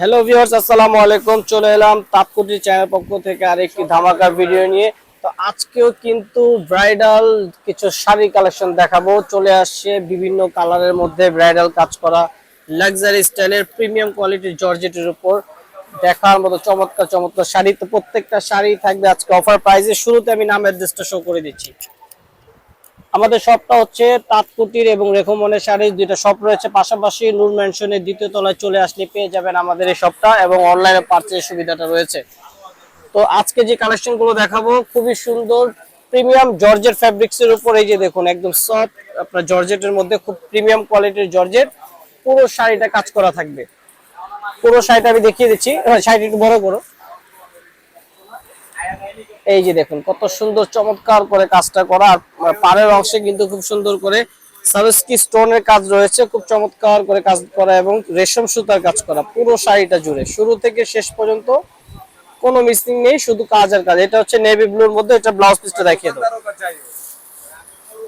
Hello viewers আসসালামু আলাইকুম। চলে এলাম তাপকুটি চ্যানেল পক্ষ থেকে আরেকটি ধামাকা ভিডিও নিয়ে। তো আজকেও কিন্তু ব্রাইডাল কিছু শাড়ি কালেকশন দেখাবো। চলে আসছে বিভিন্ন কালারের মধ্যে ব্রাইডাল কাজ করা লাক্সারি স্টাইলের প্রিমিয়াম কোয়ালিটির জর্জেটের উপর। দেখার মতো চমৎকার চমৎকার শাড়ি। তো প্রত্যেকটা শাড়ি থাকবে আজকে অফার প্রাইসে শুরুতে আমি নাম অ্যাড্রেসটা শো করে দিচ্ছি। আমাদের শপটা হচ্ছে তাঁতকুটির এবং রেখমনের শাড়ির দুইটা শপ রয়েছে। পাশাপাশি নূর ম্যানশনের দ্বিতীয় তলায় চলে আসলে পেয়ে যাবেন আমাদের এই শপটা এবং অনলাইনে পার্চের সুবিধাটা রয়েছে। তো আজকে যে কালেকশনগুলো দেখাবো, খুবই সুন্দর প্রিমিয়াম জর্জেট ফ্যাব্রিক্স এর উপর এই যে দেখুন, একদম সফট আপনার জর্জেটের মধ্যে খুব প্রিমিয়াম কোয়ালিটির জর্জেট, পুরো শাড়িটা কাজ করা থাকবে। পুরো শাড়িটা আমি দেখিয়ে দিচ্ছি হ্যাঁ শাড়িটা একটু বড় করো এই যে দেখুন, কত সুন্দর চমৎকার করে কাজটা করা। আর পাড়ের অংশে কিন্তু খুব সুন্দর করে সাবস্কি স্টোনের কাজ রয়েছে, খুব চমৎকার করে কাজ করা এবং রেশম সুতার কাজ করা, পুরো শাড়িটা জুড়ে। শুরু থেকে শেষ পর্যন্ত কোনো মিসিং নেই, শুধু কাজ আর কাজ। এটা হচ্ছে নেভি ব্লুর মধ্যে, এটা ব্লাউজ পিসটা দেখিয়ে দাও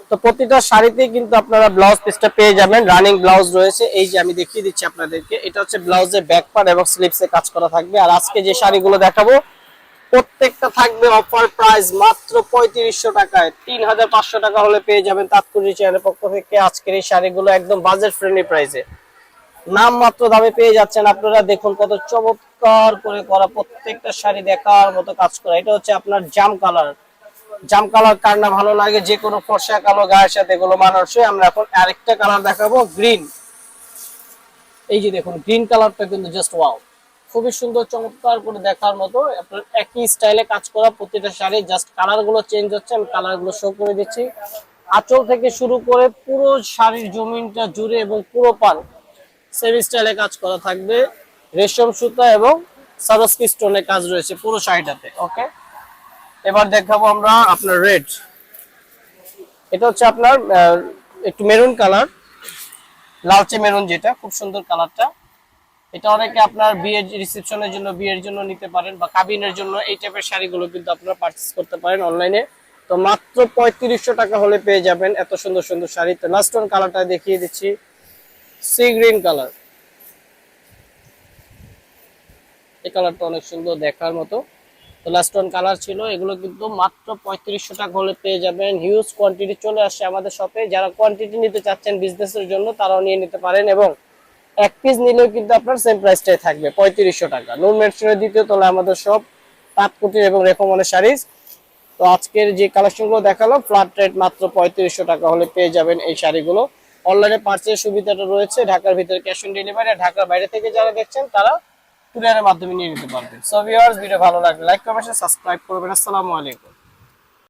তো প্রতিটা শাড়িতেই কিন্তু আপনারা ব্লাউজ পিসটা পেয়ে যাবেন, রানিং ব্লাউজ রয়েছে। এই যে আমি দেখিয়ে দিচ্ছি আপনাদেরকে, এটা হচ্ছে ব্লাউজের ব্যাক পার্ট এবং স্লিপসে কাজ করা থাকবে। আর আজকে যে শাড়িগুলো দেখাবো প্রত্যেকটা থাকবে অফার প্রাইস মাত্র পঁয়ত্রিশশো টাকায়। তিন হাজার পাঁচশো টাকা হলে পেয়ে যাবেন তাৎক্ষণিক চ্যানেলের পক্ষ থেকে আজকের এই শাড়িগুলো একদম বাজেট ফ্রেন্ডলি প্রাইসে নাম মাত্র দামে পেয়ে যাচ্ছেন আপনারা। দেখুন কত চমৎকার করে করা প্রত্যেকটা শাড়ি দেখার মতো কাজ করা। এটা হচ্ছে আপনার জাম কালার। জাম কালার কার না ভালো লাগে, যে কোনো ফর্সা কালো গায়ের সাথে এগুলো মানানসই। আমরা এখন আরেকটা কালার দেখাবো গ্রিন এই যে দেখুন গ্রিন কালারটা কিন্তু জাস্ট ওয়াও খুবই সুন্দর চমৎকার করে দেখার মতো। আপনার একই স্টাইলে কাজ করা প্রতিটা শাড়ি জাস্ট কালারগুলো চেঞ্জ হচ্ছে, আমি কালারগুলো শো করে দিচ্ছি। আঁচল থেকে শুরু করে পুরো শাড়ির জমিনটা জুড়ে এবং পুরো পান সেম স্টাইলে কাজ করা থাকবে। রেশম সুতা এবং সারস্কি স্টোনের কাজ রয়েছে পুরো শাড়িটাতে ওকে এবার দেখাবো আমরা আপনার রেড এটা হচ্ছে আপনার একটু মেরুন কালার লালচে মেরুন যেটা, খুব সুন্দর কালারটা এটা অনেকে আপনার বিয়ের রিসেপশনের জন্য, বিয়ের জন্য নিতে পারেন বা কাবিনের জন্য এই টাইপের শাড়িগুলো কিন্তু আপনারা পারচেস করতে পারেন অনলাইনে তো মাত্র পঁয়ত্রিশশো টাকা হলে পেয়ে যাবেন এত সুন্দর সুন্দর শাড়ি। তো লাস্ট ওয়ান কালারটা দেখিয়ে দিচ্ছি সি গ্রিন কালার এই কালারটা অনেক সুন্দর দেখার মতো। তো লাস্ট ওয়ান কালার ছিল, এগুলো কিন্তু মাত্র পঁয়ত্রিশশো টাকা হলে পেয়ে যাবেন। হিউজ কোয়ান্টিটি চলে আসছে আমাদের শপে যারা কোয়ান্টিটি নিতে চাচ্ছেন বিজনেসের জন্য, তারাও নিয়ে নিতে পারেন এবং এক পিস নিলেও কিন্তু আপনার সেম প্রাইসটাই থাকবে, পঁয়ত্রিশশো টাকা। নুন মেট্রোনের দ্বিতীয় তলায় আমাদের সব পাটকুটির এবং রেকমনের শাড়িজ। তো আজকের যে কালেকশনগুলো দেখাল ফ্ল্যাট রেট মাত্র পঁয়ত্রিশশো টাকা হলে পেয়ে যাবেন এই শাড়িগুলো। অনলাইনে পার্চের সুবিধাটা রয়েছে, ঢাকার ভিতরে ক্যাশ অন ডেলিভারি ঢাকার বাইরে থেকে যারা দেখছেন, তারা কুরিয়ারের মাধ্যমে নিয়ে নিতে পারবেন। সো ভিউয়ার্স ভিডিও ভালো লাগলে লাইক করবেন সাবস্ক্রাইব করবেন। আসসালামু আলাইকুম।